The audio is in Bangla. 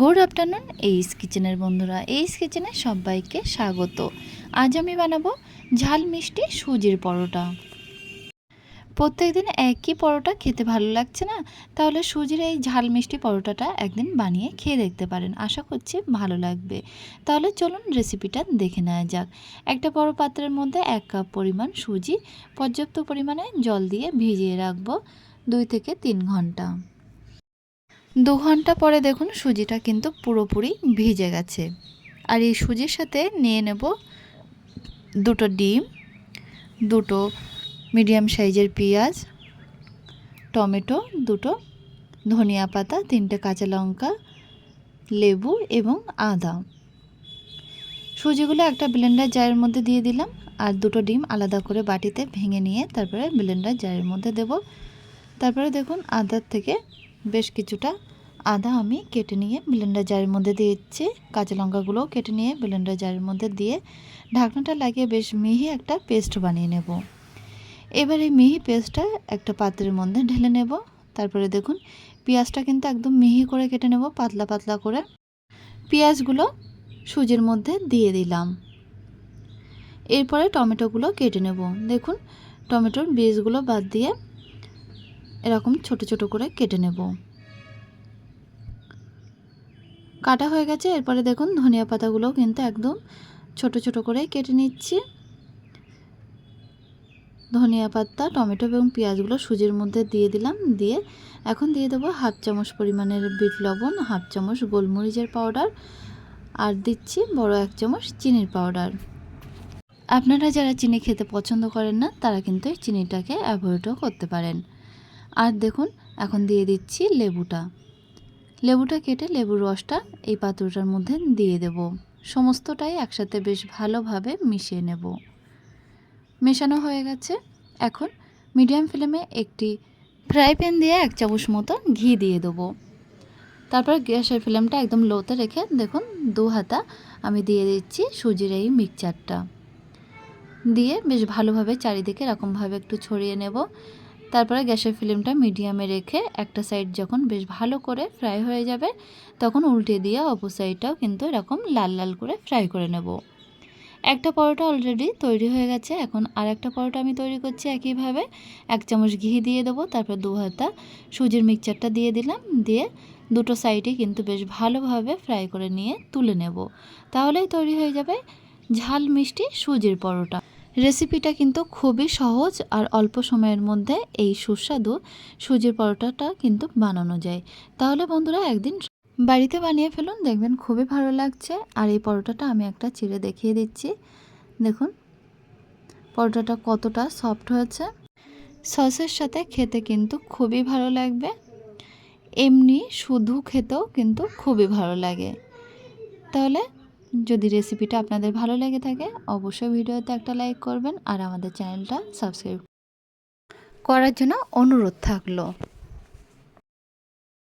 গুড আফটারনুন এইস কিচেনের বন্ধুরা এইস কিচেনে সবাইকে স্বাগত। আজ আমি বানাবো ঝাল মিষ্টি সুজির পরোটা। প্রত্যেকদিন একই পরোটা খেতে ভালো লাগছে না? তাহলে সুজির এই ঝাল মিষ্টি পরোটাটা একদিন বানিয়ে খেয়ে দেখতে পারেন। আশা করছি ভালো লাগবে। তাহলে চলুন রেসিপিটা দেখে নেওয়া যাক। একটা বড় পাত্রের মধ্যে এক কাপ পরিমাণ সুজি, পর্যাপ্ত পরিমাণে জল দিয়ে ভিজিয়ে রাখব দুই থেকে তিন ঘণ্টা। দু ঘণ্টা পরে দেখুন সুজিটা কিন্তু পুরোপুরি ভিজে গেছে। আর এই সুজির সাথে নিয়ে নেব দুটো ডিম, দুটো মিডিয়াম সাইজের পেঁয়াজ, টমেটো, দুটো ধনিয়া পাতা, তিনটে কাঁচা লঙ্কা, লেবু এবং আদা। সুজিগুলো একটা ব্লেন্ডার জারের মধ্যে দিয়ে দিলাম আর দুটো ডিম আলাদা করে বাটিতে ভেঙে নিয়ে তারপরে ব্লেন্ডার জারের মধ্যে দেব। তারপরে দেখুন আদার থেকে বেশ কিছুটা আদা আমি কেটে নিয়ে ব্লেন্ডার জারের মধ্যে দিয়েছি। কাঁচা লঙ্কাগুলোও কেটে নিয়ে ব্লেন্ডার জারের মধ্যে দিয়ে ঢাকনাটা লাগিয়ে বেশ মিহি একটা পেস্ট বানিয়ে নেব। এবার এই মিহি পেস্টটা একটা পাত্রের মধ্যে ঢেলে নেব। তারপরে দেখুন, পেঁয়াজটা কিন্তু একদম মিহি করে কেটে নেব, পাতলা পাতলা করে। পেঁয়াজগুলো সুজির মধ্যে দিয়ে দিলাম। এরপরে টমেটোগুলো কেটে নেব। দেখুন, টমেটোর বীজগুলো বাদ দিয়ে এরকম ছোট ছোট করে কেটে নেব। কাটা হয়ে গেছে। এরপরে দেখুন ধনিয়া পাতাগুলো কিন্তু একদম ছোট ছোট করে কেটে নিচ্ছি। ধনিয়া পাতা, টমেটো এবং পেঁয়াজগুলো সুজির মধ্যে দিয়ে দিলাম। দিয়ে এখন দিয়ে দেবো হাফ চামচ পরিমাণের বিট লবণ, হাফ চামচ গোলমরিচের পাউডার আর দিচ্ছি বড় এক চামচ চিনির পাউডার। আপনারা যারা চিনি খেতে পছন্দ করেন না, তারা কিন্তু চিনিটাকে অ্যাভয়েডও করতে পারেন। আর দেখুন, এখন দিয়ে দিচ্ছি লেবুটা। লেবুটা কেটে লেবুর রসটা এই পাত্রটার মধ্যে দিয়ে দেব। সমস্তটাই একসাথে বেশ ভালোভাবে মিশিয়ে নেব। মেশানো হয়ে গেছে। এখন মিডিয়াম ফ্লেমে একটি ফ্রাই প্যান দিয়ে এক চামচ মতো ঘি দিয়ে দেবো। তারপর গ্যাসের ফ্লেমটা একদম লোতে রেখে দেখুন, দু হাতা আমি দিয়ে দিচ্ছি সুজির এই মিক্সচারটা। দিয়ে বেশ ভালোভাবে চারিদিকে এরকমভাবে একটু ছড়িয়ে নেব। তারপরে গ্যাসের ফ্লেমটা মিডিয়ামে রেখে একটা সাইড যখন বেশ ভালো করে ফ্রাই হয়ে যাবে, তখন উল্টে দিয়ে অপর সাইডটাও কিন্তু এরকম লাল লাল করে ফ্রাই করে নেব। একটা পরোটা অলরেডি তৈরি হয়ে গেছে, এখন আর একটা পরোটা আমি তৈরি করছি একইভাবে। এক চামচ ঘি দিয়ে দেবো, তারপর দু হাতা সুজির মিক্সচারটা দিয়ে দিলাম, দিয়ে দুটো সাইডে কিন্তু বেশ ভালোভাবে ফ্রাই করে নিয়ে তুলে নেব। তাহলেই তৈরি হয়ে যাবে ঝাল মিষ্টি সুজির পরোটা। রেসিপিটা কিন্তু খুবই সহজ আর অল্প সময়ের মধ্যে এই সুস্বাদু সুজির পরোটাটা কিন্তু বানানো যায়। তাহলে বন্ধুরা একদিন বাড়িতে বানিয়ে ফেলুন, দেখবেন খুবই ভালো লাগছে। আর এই পরোটাটা আমি একটা চিড়ে দেখিয়ে দিচ্ছি। দেখুন, পরোটাটা কতটা সফট হয়েছে। সসের সাথে খেতে কিন্তু খুবই ভালো লাগবে। এমনি শুধু খেতেও কিন্তু খুবই ভালো লাগে। তাহলে যদি রেসিপিটা আপনাদের ভালো লেগে থাকে, অবশ্যই ভিডিওতে একটা লাইক করবেন আর আমাদের চ্যানেলটা সাবস্ক্রাইব করার জন্য অনুরোধ থাকল।